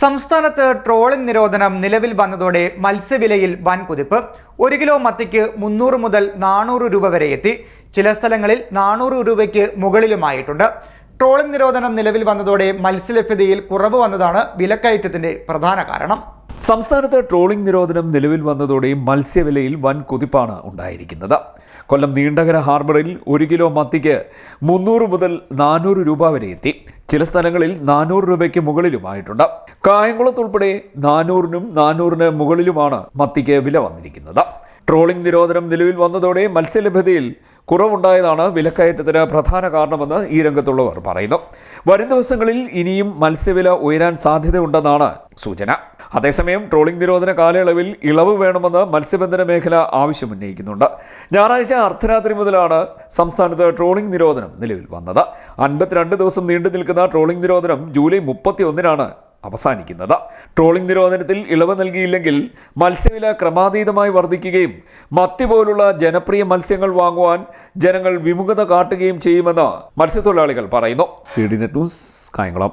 സംസ്ഥാനത്ത് ട്രോളിംഗ് നിരോധനം നിലവിൽ വന്നതോടെ മത്സ്യവിലയിൽ വൻ കുതിപ്പ് ഒരു കിലോ മത്തിക്ക് മുന്നൂറ് മുതൽ നാനൂറ് രൂപ വരെ എത്തി. ചില സ്ഥലങ്ങളിൽ നാനൂറ് രൂപയ്ക്ക് മുകളിലുമായിട്ടുണ്ട്. ട്രോളിംഗ് നിരോധനം നിലവിൽ വന്നതോടെ മത്സ്യലഭ്യതയിൽ കുറവ് വന്നതാണ് വിലക്കയറ്റത്തിന്റെ പ്രധാന കാരണം. സംസ്ഥാനത്ത് ട്രോളിംഗ് നിരോധനം നിലവിൽ വന്നതോടെ മത്സ്യവിലയിൽ വൻ കുതിപ്പാണ് ഉണ്ടായിരിക്കുന്നത്. കൊല്ലം നീണ്ടകര ഹാർബറിൽ ഒരു കിലോ മത്തിക്ക് മുന്നൂറ് മുതൽ നാനൂറ് രൂപ വരെ എത്തി. ചില സ്ഥലങ്ങളിൽ നാനൂറ് രൂപയ്ക്ക് മുകളിലുമായിട്ടുണ്ട്. കായംകുളത്ത് ഉൾപ്പെടെ നാനൂറിനും നാനൂറിന് മുകളിലുമാണ് മത്തിക്ക് വില വന്നിരിക്കുന്നത്. ട്രോളിംഗ് നിരോധനം നിലവിൽ വന്നതോടെ മത്സ്യലഭ്യതയിൽ കുറവുണ്ടായതാണ് വിലക്കയറ്റത്തിന് പ്രധാന കാരണമെന്ന് ഈ രംഗത്തുള്ളവർ പറയുന്നു. വരും ദിവസങ്ങളിൽ ഇനിയും മത്സ്യവില ഉയരാൻ സാധ്യതയുണ്ടെന്നാണ് സൂചന. അതേസമയം ട്രോളിംഗ് നിരോധന കാലയളവിൽ ഇളവ് വേണമെന്ന് മത്സ്യബന്ധന മേഖല ആവശ്യമുന്നയിക്കുന്നുണ്ട്. ഞായറാഴ്ച അർദ്ധരാത്രി മുതലാണ് സംസ്ഥാനത്ത് ട്രോളിംഗ് നിരോധനം നിലവിൽ വന്നത്. അൻപത്തിരണ്ട് ദിവസം നീണ്ടു നിൽക്കുന്ന ട്രോളിംഗ് നിരോധനം ജൂലൈ മുപ്പത്തി ഒന്നിനാണ് അവസാനിക്കുന്നത്. ട്രോളിംഗ് നിരോധനത്തിൽ ഇളവ് നൽകിയില്ലെങ്കിൽ മത്സ്യവില ക്രമാതീതമായി വർദ്ധിക്കുകയും മത്തി പോലുള്ള ജനപ്രിയ മത്സ്യങ്ങൾ വാങ്ങുവാൻ ജനങ്ങൾ വിമുഖത കാട്ടുകയും ചെയ്യുമെന്ന് മത്സ്യത്തൊഴിലാളികൾ പറയുന്നു. C D net news Kayamkulam.